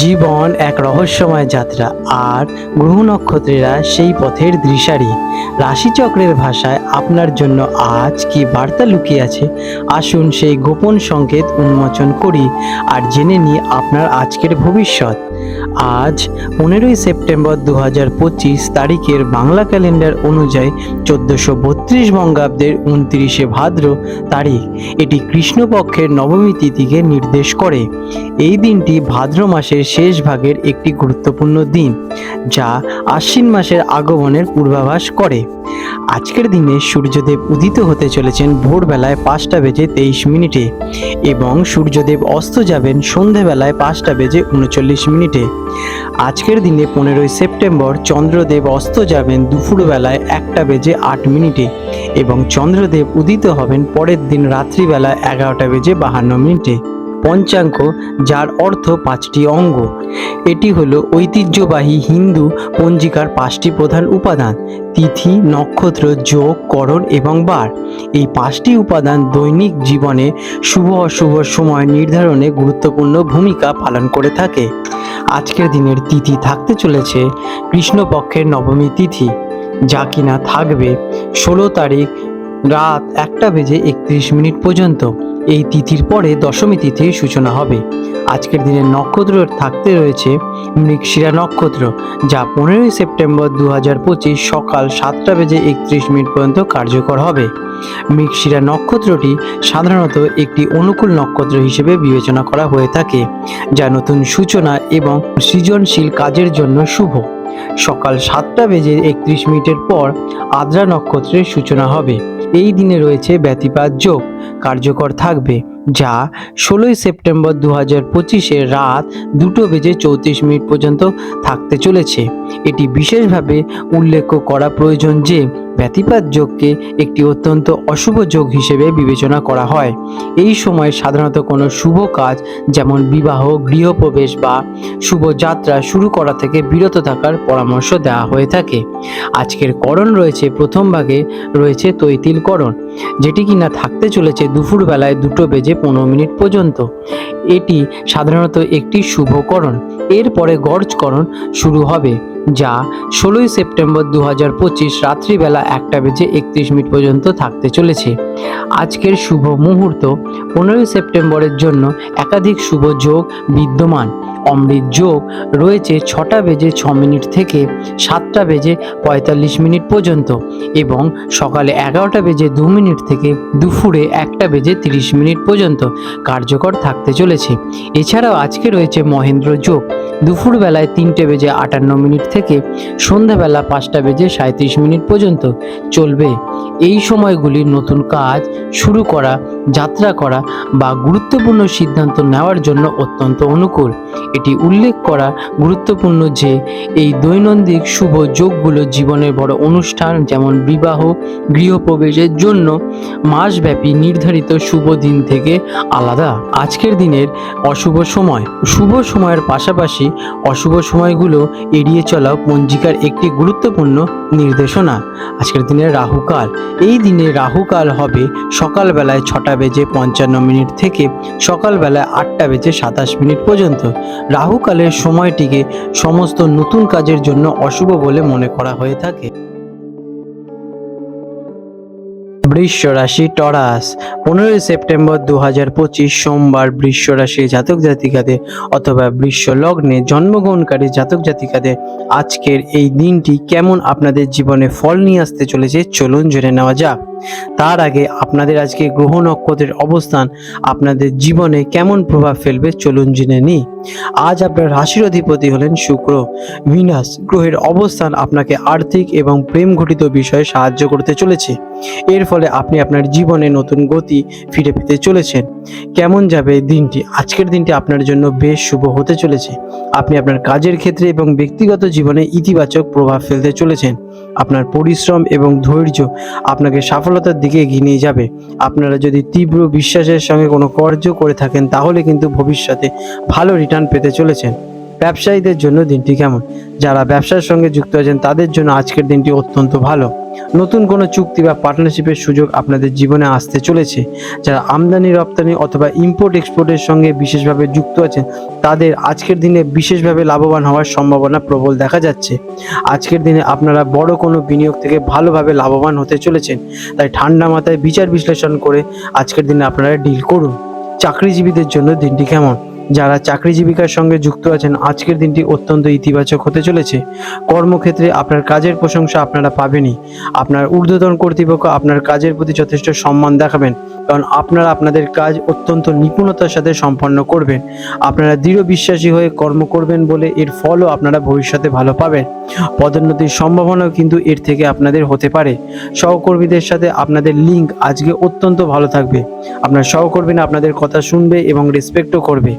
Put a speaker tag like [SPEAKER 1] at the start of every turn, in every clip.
[SPEAKER 1] জীবন এক রহস্যময় যাত্রা, আর গ্রহ নক্ষত্রেরা সেই পথের দৃশারি। রাশিচক্রের ভাষায় আপনার জন্য আজ কি বার্তা লুকিয়ে আছে? আসুন সেই গোপন সংকেত উন্মোচন করি, আর জেনে নিই আপনার আজকের ভবিষ্যৎ। আজ পনেরোই সেপ্টেম্বর দু হাজার পঁচিশ তারিখের বাংলা ক্যালেন্ডার অনুযায়ী চোদ্দোশো বত্রিশ বঙ্গাব্দের উনত্রিশে ভাদ্র তারিখ এটি কৃষ্ণপক্ষের নবমী তিথিকে নির্দেশ করে। এই দিনটি ভাদ্র মাসের শেষ ভাগের একটি গুরুত্বপূর্ণ দিন, যা আশ্বিন মাসের আগমনের পূর্বাভাস করে। আজকের দিনে সূর্যদেব উদিত হতে চলেছেন ভোরবেলায় পাঁচটা বেজে তেইশ মিনিটে এবং সূর্যদেব অস্ত যাবেন সন্ধেবেলায় পাঁচটা বেজে উনচল্লিশ মিনিটে। আজকের দিনে পনেরোই সেপ্টেম্বর চন্দ্রদেব অস্ত যাবেন দুপুরবেলায় একটা বেজে আট মিনিটে এবং চন্দ্রদেব উদিত হবেন পরের দিন রাত্রিবেলা এগারোটা বেজে বাহান্ন মিনিটে। পঞ্চাঙ্গ, যার অর্থ পাঁচটি অঙ্গ। এটি হলো ঐতিহ্যবাহী হিন্দু পঞ্জিকার পাঁচটি প্রধান উপাদান, তিথি, নক্ষত্র, যোগ, করণ এবং বার। এই পাঁচটি উপাদান দৈনিক জীবনে শুভ অশুভ সময় নির্ধারণে গুরুত্বপূর্ণ ভূমিকা পালন করে থাকে। আজকের দিনের তিথি থাকতে চলেছে কৃষ্ণপক্ষের নবমী তিথি, যা কিনা থাকবে ষোলো তারিখ রাত একটা বেজে একত্রিশ মিনিট পর্যন্ত। এই তিথির পরে দশমী তিথির সূচনা হবে। আজকের দিনের নক্ষত্র থাকতে রয়েছে মৃগশিরা নক্ষত্র, যা পনেরোই সেপ্টেম্বর দু হাজার পঁচিশ সকাল সাতটা বেজে একত্রিশ মিনিট পর্যন্ত কার্যকর হবে। মৃগশিরা নক্ষত্রটি সাধারণত একটি অনুকূল নক্ষত্র হিসেবে বিবেচনা করা হয়ে থাকে, যা নতুন সূচনা এবং সৃজনশীল কাজের জন্য শুভ। সকাল সাতটা বেজে একত্রিশ মিনিটের পর আদ্রা নক্ষত্রের সূচনা হবে। এই দিনে রয়েছে ব্যতিপাত যোগ। কার্যকর থাকবে যা ষোলোই সেপ্টেম্বর দু হাজার পঁচিশে রাত দুটো বেজে চৌত্রিশ মিনিট পর্যন্ত থাকতে চলেছে। এটি বিশেষভাবে উল্লেখ করা প্রয়োজন যে ব্যতিপাত যোগকে একটি অত্যন্ত অশুভ যোগ হিসেবে বিবেচনা করা হয়। এই সময় সাধারণত কোনো শুভ কাজ, যেমন বিবাহ, গৃহপ্রবেশ বা শুভ যাত্রা শুরু করা থেকে বিরত থাকার পরামর্শ দেওয়া হয়ে থাকে। আজকের করণ রয়েছে প্রথম ভাগে রয়েছে তৈতিল করণ যেটি কিনা থাকতে চলেছে দুপুর বেলায় দুটো বেজে পনেরো মিনিট পর্যন্ত। এটি সাধারণত একটি শুভকরণ এরপরে গর্জকরণ শুরু হবে। যা ষোলোই সেপ্টেম্বর দু হাজার পঁচিশ রাত্রিবেলা একটা বেজে একত্রিশ মিনিট পর্যন্ত থাকতে চলেছে। আজকের শুভ মুহূর্ত পনেরোই সেপ্টেম্বরের জন্য একাধিক শুভ যোগ বিদ্যমান। অমৃত যোগ রয়েছে ছটা বেজে ছ মিনিট থেকে সাতটা বেজে পঁয়তাল্লিশ মিনিট পর্যন্ত এবং সকালে এগারোটা বেজে দু মিনিট থেকে দুপুরে একটা বেজে তিরিশ মিনিট পর্যন্ত কার্যকর থাকতে চলেছে। এছাড়াও আজকে রয়েছে মহেন্দ্র যোগ। দুপুরবেলায় তিনটে বেজে আটান্ন মিনিট থেকে সন্ধ্যাবেলা পাঁচটা বেজে সাঁত্রিশ মিনিট পর্যন্ত চলবে। এই সময়গুলি নতুন কাজ শুরু করা যাত্রা করা বা গুরুত্বপূর্ণ সিদ্ধান্ত নেওয়ার জন্য অত্যন্ত অনুকূল। এটি উল্লেখ করা গুরুত্বপূর্ণ যে, এই দৈনন্দিন শুভ যোগগুলো জীবনের বড় অনুষ্ঠান যেমন বিবাহ, গৃহপ্রবেশের জন্য মাসব্যাপী নির্ধারিত শুভ দিন থেকে আলাদা। আজকের দিনের অশুভ সময়। শুভ সময়ের পাশাপাশি অশুভ সময়গুলো এড়িয়ে চলা পঞ্জিকার একটি গুরুত্বপূর্ণ নির্দেশনা। আজকের দিনের রাহুকাল। এই দিনে রাহুকাল হবে সকালবেলায় ছটা বেজে পঞ্চান্ন মিনিট থেকে সকালবেলায় আটটা বেজে সাতাশ মিনিট পর্যন্ত রাহুকালের সময়টিকে সমস্ত নতুন কাজের জন্য অশুভ বলে মনে করা হয়ে থাকে। বৃষ রাশি টরাস, পনেরোই সেপ্টেম্বর দু হাজার পঁচিশ সোমবার বৃষ রাশি জাতক জাতিকাদের অথবা বৃষ লগ্নে জন্মগ্রহণকারী জাতক জাতিকাদের আজকের এই দিনটি কেমন আপনাদের জীবনে ফল নিয়ে আসতে চলেছে চলুন জেনে নেওয়া যাক। তার আগে আপনাদের আজকে গ্রহ নক্ষত্রের অবস্থান আপনাদের জীবনে কেমন প্রভাব ফেলবে চলুন জেনে নিই। আজ আপনার রাশির অধিপতি হলেন শুক্র। ভিনাস গ্রহের অবস্থান আপনাকে আর্থিক এবং প্রেম ঘটিত বিষয়ে সাহায্য করতে চলেছে। এর ফলে আপনি আপনার জীবনে নতুন গতি ফিরে পেতে চলেছেন। কেমন যাবে দিনটি? আজকের দিনটি আপনার জন্য বেশ শুভ হতে চলেছে। আপনি আপনার কাজের ক্ষেত্রে এবং ব্যক্তিগত জীবনে ইতিবাচক প্রভাব ফেলতে চলেছেন। আপনার পরিশ্রম এবং ধৈর্য আপনাকে সফলতার দিকে এগিয়ে নিয়ে যাবে। আপনারা যদি তীব্র বিশ্বাসের সঙ্গে কোনো কার্য করে থাকেন, তাহলে কিন্তু ভবিষ্যতে ভালো রিটার্ন পেতে চলেছেন। ব্যবসায়ীদের জন্য দিনটি কেমন? যারা ব্যবসার সঙ্গে যুক্ত আছেন, তাদের জন্য আজকের দিনটি অত্যন্ত ভালো। নতুন কোনো চুক্তি বা পার্টনারশিপের সুযোগ আপনাদের জীবনে আসতে চলেছে। যারা আমদানি, রপ্তানি অথবা ইম্পোর্ট এক্সপোর্টের সঙ্গে বিশেষভাবে যুক্ত আছেন, তাদের আজকের দিনে বিশেষভাবে লাভবান হওয়ার সম্ভাবনা প্রবল দেখা যাচ্ছে। আজকের দিনে আপনারা বড় কোনো বিনিয়োগ থেকে ভালোভাবে লাভবান হতে চলেছেন। তাই ঠান্ডা মাথায় বিচার বিশ্লেষণ করে আজকের দিনে আপনারা ডিল করুন। চাকরিজীবীদের জন্য দিনটি কেমন? যারা চাকরি জীবিকার সঙ্গে যুক্ত আছেন, আজকের দিনটি অত্যন্ত ইতিবাচক হতে চলেছে। কর্মক্ষেত্রে আপনার কাজের প্রশংসা আপনারা পাবেনই। আপনার ঊর্ধ্বতন কর্তৃপক্ষ আপনার কাজের প্রতি যথেষ্ট সম্মান দেখাবেন। কারণ আপনারা আপনাদের কাজ অত্যন্ত নিপুণতার সাথে সম্পন্ন করবেন। আপনারা দৃঢ় বিশ্বাসী হয়ে কর্ম করবেন বলে এর ফলও আপনারা ভবিষ্যতে ভালো পাবেন। পদোন্নতির সম্ভাবনাও কিন্তু এর থেকে আপনাদের হতে পারে। সহকর্মীদের সাথে আপনাদের লিঙ্ক আজকে অত্যন্ত ভালো থাকবে। আপনার সহকর্মীরা আপনাদের কথা শুনবে এবং রেসপেক্টও করবে।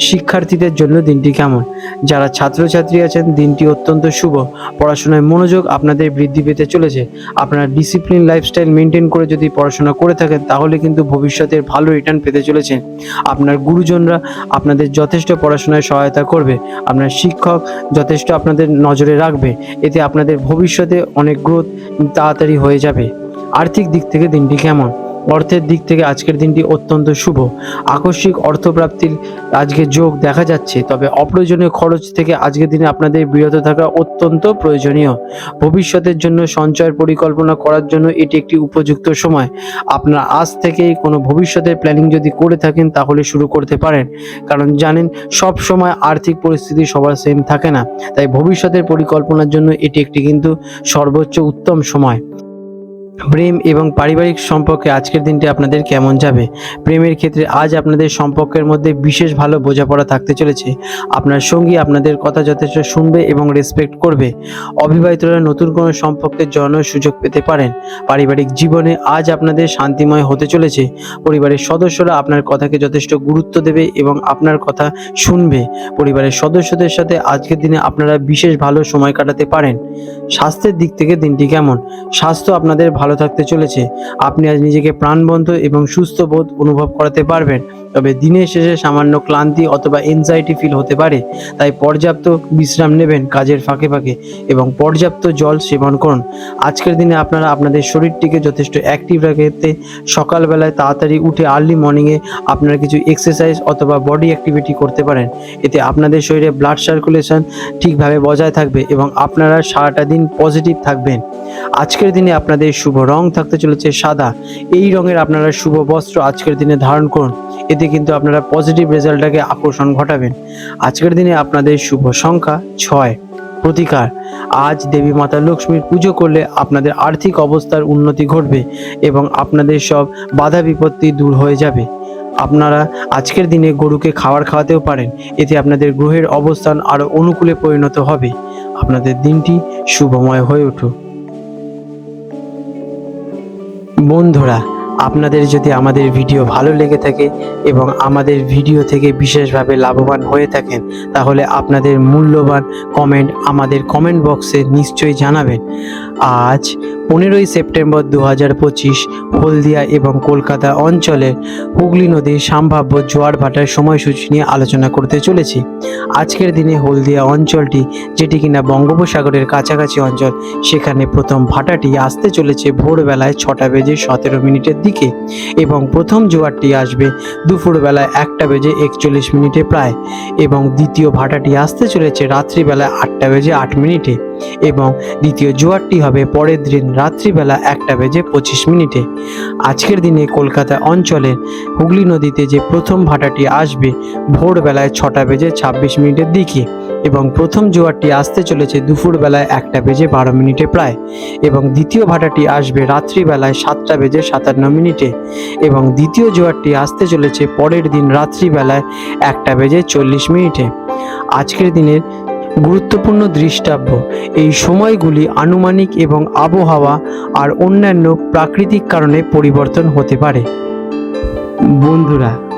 [SPEAKER 1] শিক্ষার্থীদের জন্য দিনটি কেমন? যারা ছাত্রছাত্রী আছেন, দিনটি অত্যন্ত শুভ। পড়াশোনায় মনোযোগ আপনাদের বৃদ্ধি পেতে চলেছে। আপনারা ডিসিপ্লিন লাইফস্টাইল মেনটেন করে যদি পড়াশোনা করে থাকেন, তাহলে কিন্তু ভবিষ্যতের ভালো রিটার্ন পেতে চলেছেন আপনার গুরুজনরা আপনাদের যথেষ্ট পড়াশোনায় সহায়তা করবে। আপনার শিক্ষক যথেষ্ট আপনাদের নজরে রাখবে। এতে আপনাদের ভবিষ্যতে অনেক গ্রোথ তাড়াতাড়ি হয়ে যাবে। আর্থিক দিক থেকে দিনটি কেমন? অর্থের দিক থেকে আজকের দিনটি অত্যন্ত শুভ। আকস্মিক অর্থপ্রাপ্তির আজকে যোগ দেখা যাচ্ছে, তবে অপ্রয়োজনীয় খরচ থেকে আজকের দিনে আপনাদের বিরত থাকা অত্যন্ত প্রয়োজনীয়। ভবিষ্যতের জন্য সঞ্চয়ের পরিকল্পনা করার জন্য এটি একটি উপযুক্ত সময়। আপনার আজ থেকেই কোনো ভবিষ্যতের প্ল্যানিং যদি করে থাকেন, তাহলে শুরু করতে পারেন। কারণ জানেন, সব সময় আর্থিক পরিস্থিতি সবার সেম থাকে না। তাই ভবিষ্যতের পরিকল্পনার জন্য এটি একটি কিন্তু সর্বোচ্চ উত্তম সময়। প্রেম এবং পারিবারিক সম্পর্কে আজকের দিনটি আপনাদের কেমন যাবে? প্রেমের ক্ষেত্রে আজ আপনাদের সম্পর্কের মধ্যে বিশেষ ভালো বোঝাপড়া থাকতে চলেছে। আপনার সঙ্গী আপনাদের কথা যথেষ্ট শুনবে এবং রেসপেক্ট করবে। অবিবাহিতরা নতুন কোনো সম্পর্কে জড়ানোর সুযোগ পেতে পারেন। পারিবারিক জীবনে আজ আপনাদের শান্তিময় হতে চলেছে। পরিবারের সদস্যরা আপনার কথাকে যথেষ্ট গুরুত্ব দেবে এবং আপনার কথা শুনবে। পরিবারের সদস্যদের সাথে আজকের দিনে আপনারা বিশেষ ভালো সময় কাটাতে পারেন। স্বাস্থ্যের দিক থেকে দিনটি কেমন? স্বাস্থ্য আপনাদের ভালো থাকতে চলেছে, আপনি আজ নিজেকে প্রাণবন্ত এবং সুস্থ বোধ অনুভব করাতে পারবেন। তবে দিনের শেষে সামান্য ক্লান্তি অথবা এনজাইটি ফিল হতে পারে, তাই পর্যাপ্ত বিশ্রাম নেবেন কাজের ফাঁকে ফাঁকে এবং পর্যাপ্ত জল সেবন করুন। আজকের দিনে আপনারা আপনাদের শরীরটিকে যথেষ্ট অ্যাক্টিভ রাখতে সকালবেলায় তাড়াতাড়ি উঠে আর্লি মর্নিংয়ে আপনারা কিছু এক্সারসাইজ অথবা বডি অ্যাক্টিভিটি করতে পারেন। এতে আপনাদের শরীরে ব্লাড সার্কুলেশন ঠিকভাবে বজায় থাকবে এবং আপনারা সারাটা দিন পজিটিভ থাকবেন। আজকের দিনে আপনাদের শুভ রং থাকতে চলেছে সাদা। এই রঙের আপনারা শুভ বস্ত্র আজকের দিনে ধারণ করুন। এতে কিন্তু আপনারা পজিটিভ রেজাল্টটাকে আকর্ষণ ঘটাবেন। আজকের দিনে আপনাদের শুভ সংখ্যা ছয়। প্রতিকার। আজ দেবী মাতা লক্ষ্মীর পুজো করলে আপনাদের আর্থিক অবস্থার উন্নতি ঘটবে এবং আপনাদের সব বাধা বিপত্তি দূর হয়ে যাবে। আপনারা আজকের দিনে গরুকে খাবার খাওয়াতেও পারেন। এতে আপনাদের গ্রহের অবস্থান আরও অনুকূলে পরিণত হবে। আপনাদের দিনটি শুভময় হয়ে উঠুক। বন্ধুরা আপনাদের যদি আমাদের ভিডিও ভালো লেগে থাকে এবং আমাদের ভিডিও থেকে বিশেষভাবে লাভবান হয়ে থাকেন, তাহলে আপনাদের মূল্যবান কমেন্ট আমাদের কমেন্ট বক্সে নিশ্চয়ই জানাবেন। আজ পনেরোই সেপ্টেম্বর দু হাজার পঁচিশ, হলদিয়া এবং কলকাতা অঞ্চলের হুগলি নদীর সম্ভাব্য জোয়ার ভাটার সময়সূচি নিয়ে আলোচনা করতে চলেছি। আজকের দিনে হলদিয়া অঞ্চলটি, যেটি কিনা বঙ্গোপসাগরের কাছাকাছি অঞ্চল, সেখানে প্রথম ভাটাটি আসতে চলেছে ভোরবেলায় ছটা বেজে সতেরো মিনিটের দিকে এবং প্রথম জোয়ারটি আসবে দুপুরবেলায় একটা বেজে একচল্লিশ মিনিটে প্রায় এবং দ্বিতীয় ভাটাটি আসতে চলেছে রাত্রিবেলায় আটটা বেজে আট মিনিটে এবং দ্বিতীয় জোয়ারটি হবে পরের দিন রাত্রিবেলা একটা বেজে পঁচিশ মিনিটে। আজকের দিনে কলকাতা অঞ্চলের হুগলি নদীতে যে প্রথম ভাটাটি আসবে ভোরবেলায় ছটা বেজে ছাব্বিশ মিনিটের দিকে এবং প্রথম জোয়ারটি আসতে চলেছে দুপুরবেলায় একটা বেজে বারো মিনিটে প্রায় এবং দ্বিতীয় ভাটাটি আসবে রাত্রিবেলায় সাতটা বেজে সাতান্ন মিনিটে এবং দ্বিতীয় জোয়ারটি আসতে চলেছে পরের দিন রাত্রিবেলায় একটা বেজে চল্লিশ মিনিটে। আজকের দিনের গুরুত্বপূর্ণ দৃষ্টাব্য, এই সময়গুলি আনুমানিক এবং আবহাওয়া আর অন্যান্য প্রাকৃতিক কারণে পরিবর্তন হতে পারে। বন্ধুরা